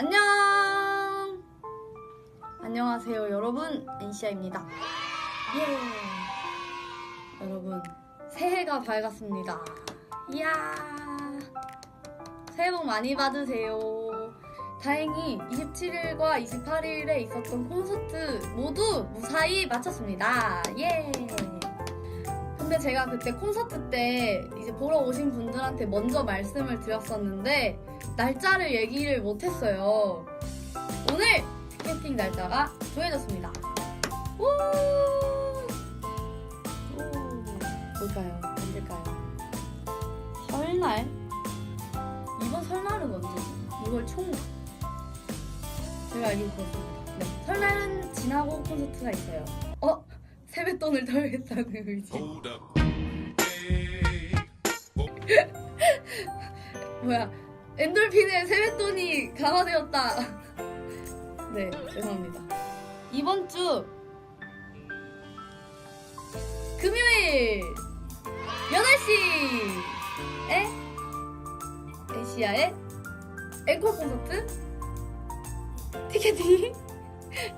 안녕! 안녕하세요, 여러분. 엔시아입니다. 예! 여러분, 새해가 밝았습니다. 이야! 새해 복 많이 받으세요. 다행히 27일과 28일에 있었던 콘서트 모두 무사히 마쳤습니다. 예! 근데 제가 그때 콘서트 때 이제 보러 오신 분들한테 먼저 말씀을 드렸었는데 날짜를 얘기를 못했어요. 오늘 티켓팅 날짜가 정해졌습니다. 오! 오! 뭘까요? 언제일까요? 설날? 이번 설날은 언제지? 6월 초인가? 제가 알기로 그렇습니다. 네. 설날은 지나고 콘서트가 있어요. 어? 세뱃돈을 덜겠다는 의지. 뭐야 엔돌핀의 세뱃돈이 강화되었다 네 죄송합니다 이번 주 금요일 8시에 에시아의 앵콜 콘서트 티켓팅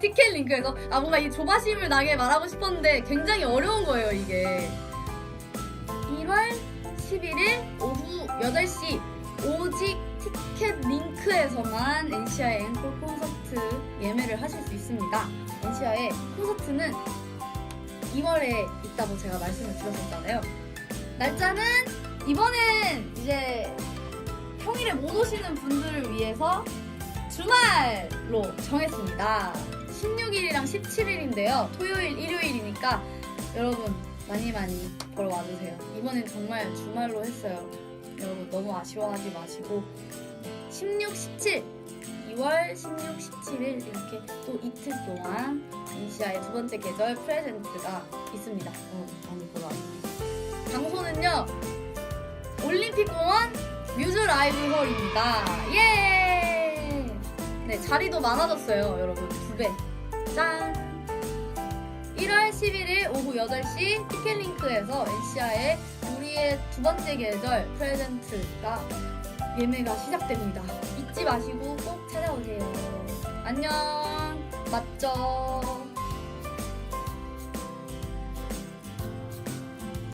티켓 링크에서 아 뭔가 이 조바심을 나게 말하고 싶었는데 굉장히 어려운 거예요 이게 1월 11일 오후 8시 오직 티켓 링크에서만 엔시아의 앵콜 콘서트 예매를 하실 수 있습니다. 엔시아의 콘서트는 2월에 있다고 제가 말씀을 드렸었잖아요. 날짜는 이번엔 이제 평일에 못 오시는 분들을 위해서 주말로 정했습니다. 16일이랑 17일인데요. 토요일, 일요일이니까 여러분 많이 많이 보러 와주세요. 이번엔 정말 주말로 했어요. 여러분 너무 아쉬워하지 마시고 16, 17 2월 16, 17일 이렇게 또 이틀 동안 인시아의 두 번째 계절 프레젠트가 있습니다. 여러분 많이 보러 와주세요. 장소는요 올림픽공원 뮤즈 라이브 홀입니다. 예! 네 자리도 많아졌어요, 여러분 두 배. 짠! 1월 11일 오후 8시 티켓링크에서 엔시아의 우리의 두 번째 계절 프레젠트가 예매가 시작됩니다. 잊지 마시고 꼭 찾아오세요. 안녕. 맞죠?